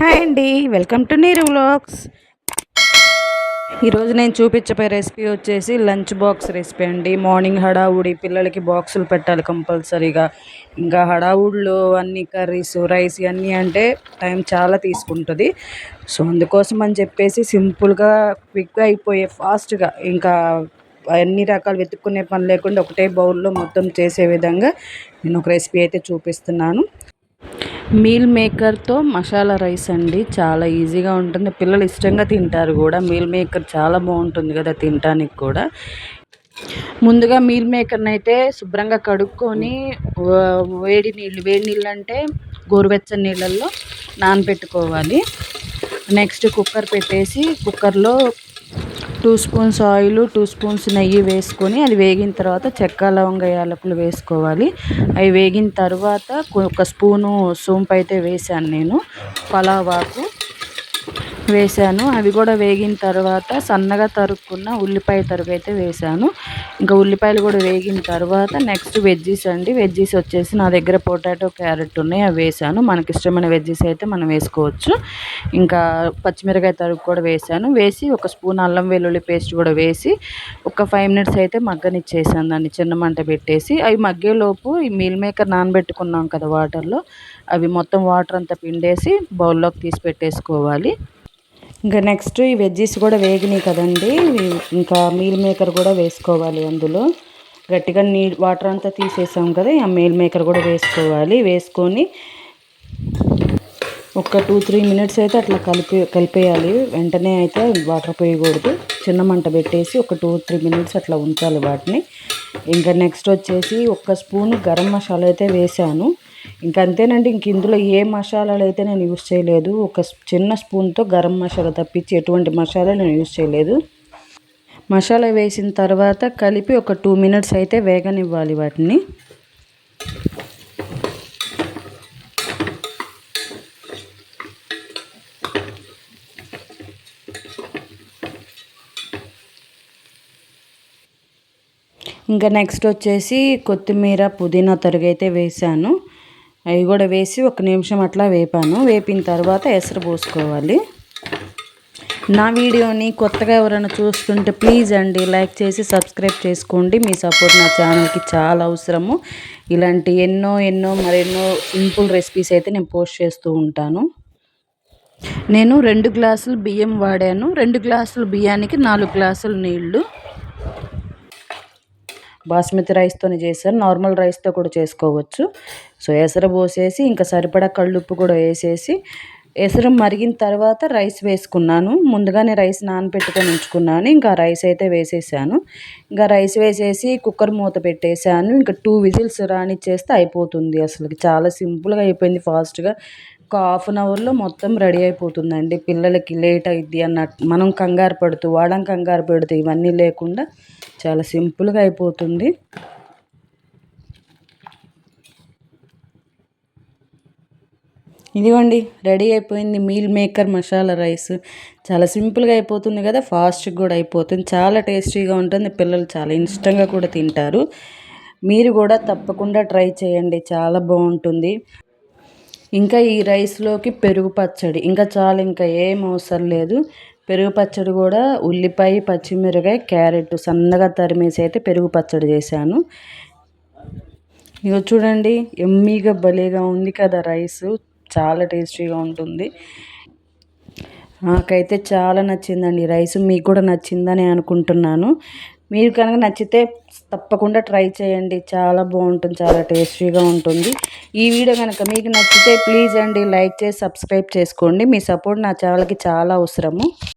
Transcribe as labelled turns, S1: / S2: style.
S1: Hi అండి. Welcome to Neeru vlogs. ఈరోజు నేను చూపించబోయే రెసిపీ వచ్చేసి లంచ్ బాక్స్ రెసిపీ అండి. మార్నింగ్ హడావుడి పిల్లలకి బాక్సులు పెట్టాలి కంపల్సరీగా. ఇంకా హడావుడిలో అన్ని కర్రీస్ రైస్ ఇవన్నీ అంటే టైం చాలా తీసుకుంటుంది. సో అందుకోసం అని చెప్పేసి సింపుల్గా క్విక్గా అయిపోయే ఫాస్ట్గా ఇంకా అన్ని రకాలు వెతుక్కునే పని లేకుండా ఒకటే బౌల్లో మొత్తం చేసే విధంగా నేను ఒక రెసిపీ అయితే చూపిస్తున్నాను. మీల్ మేకర్తో మసాలా రైస్ అండి. చాలా ఈజీగా ఉంటుంది. పిల్లలు ఇష్టంగా తింటారు కూడా. మీల్ మేకర్ చాలా బాగుంటుంది కదా తినటానికి కూడా. ముందుగా మీల్ మేకర్ని అయితే శుభ్రంగా కడుక్కొని వేడి నీళ్ళు వేడి నీళ్ళు అంటే గోరువెచ్చని నీళ్ళల్లో నానబెట్టుకోవాలి. నెక్స్ట్ కుక్కర్ పెట్టేసి కుక్కర్లో two spoons oil two spoons నెయ్యి వేసుకొని అది వేగిన తర్వాత చెక్క లవంగ యాలకులు వేసుకోవాలి. అవి వేగిన తర్వాత ఒక స్పూను సోంపు అయితే వేసాను నేను. పలావాకు వేసాను అవి కూడా వేగిన తర్వాత సన్నగా తరుక్కున్న ఉల్లిపాయ తరుగు అయితే వేసాను ఇంకా ఉల్లిపాయలు కూడా వేగిన తర్వాత నెక్స్ట్ వెజ్జీస్ అండి. వెజ్జీస్ వచ్చేసి నా దగ్గర పొటాటో క్యారెట్ ఉన్నాయి. అవి వేసాను మనకి ఇష్టమైన వెజ్జీస్ అయితే మనం వేసుకోవచ్చు. ఇంకా పచ్చిమిరకాయ తరుగు కూడా వేసాను వేసి ఒక స్పూన్ అల్లం వెల్లుల్లి పేస్ట్ కూడా వేసి ఒక ఫైవ్ మినిట్స్ అయితే మగ్గనిచ్చేసాను దాన్ని చిన్న మంట పెట్టేసి. అవి మగ్గేలోపు ఈ మీల్ మేకర్ నానబెట్టుకున్నాం కదా వాటర్లో. అవి మొత్తం వాటర్ అంతా పిండేసి బౌల్లోకి తీసి పెట్టేసుకోవాలి. ఇంకా నెక్స్ట్ ఈ వెజ్జీస్ కూడా వేగినాయి కదండి. ఇంకా మీల్ మేకర్ కూడా వేసుకోవాలి అందులో. గట్టిగా నీ వాటర్ అంతా తీసేసాం కదా ఆ మీల్ మేకర్ కూడా వేసుకోవాలి. వేసుకొని ఒక టూ త్రీ మినిట్స్ అయితే అట్లా కలిపి కలిపేయాలి. వెంటనే అయితే వాటర్ పోయకూడదు. చిన్న మంట పెట్టేసి ఒక టూ త్రీ మినిట్స్ అట్లా ఉంచాలి వాటిని. ఇంకా నెక్స్ట్ వచ్చేసి ఒక స్పూన్ గరం మసాలా అయితే వేసాను. ఇంకంతేనండి ఇంక ఇందులో ఏ మసాలాలు అయితే నేను యూస్ చేయలేదు ఒక చిన్న స్పూన్తో గరం మసాలా తప్పించి ఎటువంటి మసాలా నేను యూస్ చేయలేదు. మసాలా వేసిన తర్వాత కలిపి ఒక టూ మినిట్స్ అయితే వేగనివ్వాలి వాటిని. ఇంకా నెక్స్ట్ వచ్చేసి కొత్తిమీర పుదీనా తరుగైతే వేసాను. అవి కూడా వేసి ఒక నిమిషం అట్లా వేపాను. వేపిన తర్వాత ఎసరు పోసుకోవాలి. నా వీడియోని కొత్తగా ఎవరైనా చూస్తుంటే ప్లీజ్ అండి లైక్ చేసి సబ్స్క్రైబ్ చేసుకోండి. మీ సపోర్ట్ నా ఛానల్కి చాలా అవసరము. ఇలాంటి ఎన్నో ఎన్నో మరెన్నో సింపుల్ రెసిపీస్ అయితే నేను పోస్ట్ చేస్తూ ఉంటాను. నేను రెండు గ్లాసులు బియ్యం వాడాను. రెండు గ్లాసులు బియ్యానికి నాలుగు గ్లాసులు నీళ్ళు. బాస్మతి రైస్తోనే చేశాను నార్మల్ రైస్తో కూడా చేసుకోవచ్చు. సో ఎసరు పోసేసి ఇంకా సరిపడా కళ్ళుప్పు కూడా వేసేసి ఎసరు మరిగిన తర్వాత రైస్ వేసుకున్నాను. ముందుగానే రైస్ నానబెట్టుకొని ఉంచుకున్నాను. ఇంకా రైస్ అయితే వేసేసాను. ఇంకా రైస్ వేసేసి కుక్కర్ మూత పెట్టేశాను. ఇంకా టూ విజిల్స్ రానిచ్చేస్తే అయిపోతుంది. అసలు చాలా సింపుల్గా అయిపోయింది ఫాస్ట్గా. ఒక హాఫ్ అన్ అవర్లో మొత్తం రెడీ అయిపోతుందండి. పిల్లలకి లేట్ అయిద్ది అన్నట్టు. మనం కంగారు పడుతూ వాడం కంగారు పెడుతూ ఇవన్నీ లేకుండా చాలా సింపుల్గా అయిపోతుంది. ఇదిగోండి రెడీ అయిపోయింది మీల్ మేకర్ మసాలా రైస్ చాలా సింపుల్గా అయిపోతుంది కదా ఫాస్ట్గా కూడా అయిపోతుంది. చాలా టేస్టీగా ఉంటుంది. పిల్లలు చాలా ఇష్టంగా కూడా తింటారు. మీరు కూడా తప్పకుండా ట్రై చేయండి. చాలా బాగుంటుంది. ఇంకా ఈ రైస్లోకి పెరుగు పచ్చడి. ఇంకా చాలా ఇంకా ఏం అవసరం లేదు. పెరుగు పచ్చడి కూడా ఉల్లిపాయ పచ్చిమిరకాయ క్యారెట్ సన్నగా తరిమేసి అయితే పెరుగు పచ్చడి చేశాను. ఇక చూడండి ఎమ్మీగా భలేగా ఉంది కదా రైస్. చాలా టేస్టీగా ఉంటుంది. నాకైతే చాలా నచ్చిందండి రైస్. మీకు కూడా నచ్చిందని అనుకుంటున్నాను. మీరు కనుక నచ్చితే తప్పకుండా ట్రై చేయండి. చాలా బాగుంటుంది చాలా టేస్టీగా ఉంటుంది. ఈ వీడియో కనుక మీకు నచ్చితే ప్లీజ్ అండి లైక్ చేసి సబ్స్క్రైబ్ చేసుకోండి. మీ సపోర్ట్ నా ఛానల్కి చాలా అవసరము.